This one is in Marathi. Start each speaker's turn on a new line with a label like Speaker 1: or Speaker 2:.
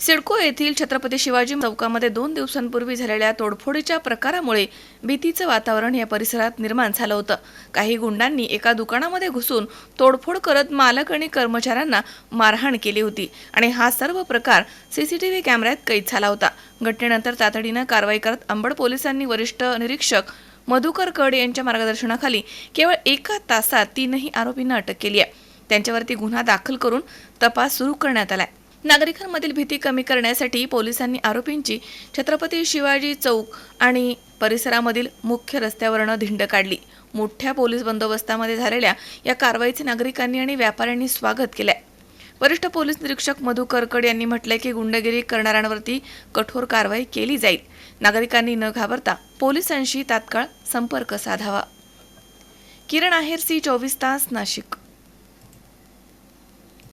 Speaker 1: सिडको येथील छत्रपती शिवाजी चौकामध्ये दोन दिवसांपूर्वी झालेल्या तोडफोडीच्या प्रकारामुळे भीतीचं वातावरण या परिसरात निर्माण झालं होतं. काही गुंडांनी एका दुकानामध्ये घुसून तोडफोड करत मालक आणि कर्मचाऱ्यांना मारहाण केली होती आणि हा सर्व प्रकार सीसीटीव्ही कॅमेऱ्यात कैद झाला होता. घटनेनंतर तातडीनं कारवाई करत अंबड पोलिसांनी वरिष्ठ निरीक्षक मधुकर कड यांच्या मार्गदर्शनाखाली केवळ एका तासात तीनही आरोपींना अटक केली आहे. त्यांच्यावरती गुन्हा दाखल करून तपास सुरू करण्यात आलाय. नागरिकांमधील भीती कमी करण्यासाठी पोलिसांनी आरोपींची छत्रपती शिवाजी चौक आणि परिसरामधील मुख्य रस्त्यावरनं धिंड काढली. मोठ्या पोलीस बंदोबस्तामध्ये झालेल्या या कारवाईचे नागरिकांनी आणि व्यापाऱ्यांनी स्वागत केलंय. वरिष्ठ पोलीस निरीक्षक मधु करकड यांनी म्हटलंय की गुंडगिरी करणाऱ्यांवरती कठोर कारवाई केली जाईल. नागरिकांनी न घाबरता पोलिसांशी तात्काळ संपर्क साधावा. किरण आहेर सी चोवीस तास नाशिक.